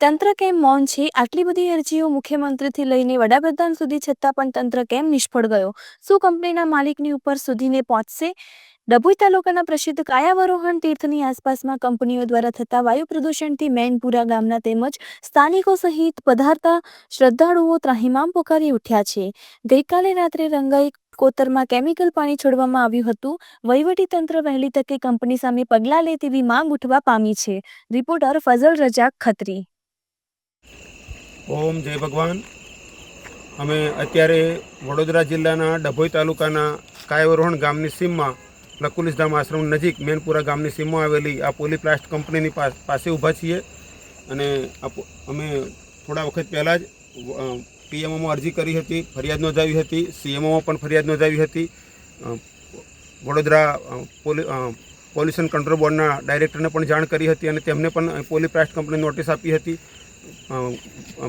તંત્ર કેમ મૌન છે? આટલી બધી અરજીઓ મુખ્યમંત્રીથી લઈને વડાપ્રધાન સુધી છતાં પણ તંત્ર કેમ નિષ્ફળ ગયો? શું કંપનીના માલિકની ઉપર સુધીને પહોંચશે? ડભોઈ તાલુકાના પ્રસિદ્ધ કાયાવરોહણ તીર્થની આસપાસમાં કંપનીઓ દ્વારા થતા વાયુ પ્રદૂષણથી મેનપુરા ગામના તેમજ સ્થાનિકો સહિત પધારતા શ્રદ્ધાળુઓ ત્રાહિમામ પોકારી ઉઠ્યા છે. ગઈકાલે રાત્રે રંગાઈ કોતરમાં કેમિકલ પાણી છોડવામાં આવ્યું હતું. વહીવટી તંત્ર વહેલી તકે કંપની સામે પગલાં લે તેવી માંગ ઉઠવા પામી છે. રિપોર્ટર ફઝલ રજાક ખત્રી. ઓમ જય ભગવાન. અમે અત્યારે વડોદરા જિલ્લાના ડભોઈ તાલુકાના કાયવરોહણ ગામની સીમમાં લકુલિસધામ આશ્રમ નજીક મેનપુરા ગામની સીમમાં આવેલી આ પોલીપ્લાસ્ટ કંપનીની પાસ- ઊભા છીએ અને અમે થોડા વખત પહેલાં જ પીએમઓમાં અરજી કરી હતી, ફરિયાદ નોંધાવી હતી, સીએમઓમાં પણ ફરિયાદ નોંધાવી હતી. વડોદરા પોલ્યુશન કંટ્રોલ બોર્ડના ડાયરેક્ટરને પણ જાણ કરી હતી અને તેમને પણ પોલીપ્લાસ્ટ કંપની નોટિસ આપી હતી.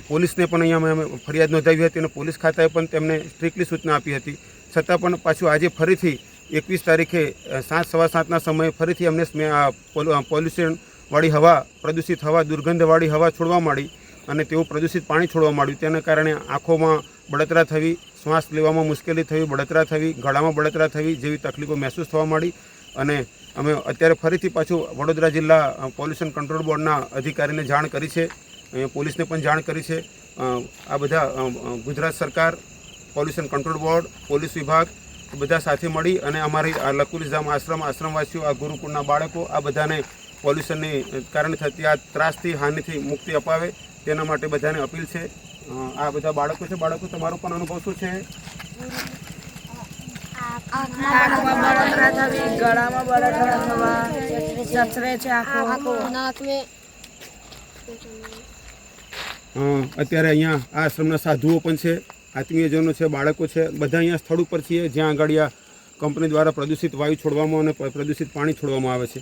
પોલીસને પણ અહીંયા અમે ફરિયાદ નોંધાવી હતી અને પોલીસ ખાતાએ પણ તેમને સ્ટ્રિક્ટલી સૂચના આપી હતી. છતાં પણ પાછું આજે ફરીથી એકવીસ તારીખે સાત સવા સાતના સમયે ફરીથી અમને પોલ્યુશનવાળી હવા, પ્રદૂષિત હવા, દુર્ગંધવાળી હવા છોડવા માંડી અને તેવું પ્રદૂષિત પાણી છોડવા માંડ્યું તેના કારણે આંખોમાં બળતરા થવી, શ્વાસ લેવામાં મુશ્કેલી થવી, બળતરા થવી, ગળામાં બળતરા થવી જેવી તકલીફો મહેસૂસ થવા માંડી અને અમે અત્યારે ફરીથી પાછું વડોદરા જિલ્લા પોલ્યુશન કંટ્રોલ બોર્ડના અધિકારીને જાણ કરી છે. પોલીસને પણ જાણ કરી છે. આ બધા ગુજરાત સરકાર પોલ્યુશન કંટ્રોલ બોર્ડ પોલીસ વિભાગ બધા સાથે મળી અને અમારી આ લકુલિધામ આશ્રમ આશ્રમવાસીઓ આ ગુરુકુળના બાળકો આ બધાને પોલ્યુશનની કારણે થતી આ ત્રાસથી હાનિથી મુક્તિ અપાવે તેના માટે બધાને અપીલ છે. આ બધા બાળકો છે. બાળકો તમારો પણ અનુભવ શું છે? આંખમાં બળતરા થવી ગળામાં બળતરા થવા ચચરે છે આંખો નાક में અ, અત્યારે અહીંયા આશ્રમના સાધુઓ પણ છે, આત્મીયજનો છે, બાળકો છે, બધા અહીંયા સ્થળ ઉપર છીએ, જ્યાં આગળ કંપની દ્વારા પ્રદૂષિત વાયુ છોડવામાં અને પ્રદૂષિત પાણી છોડવામાં આવે છે.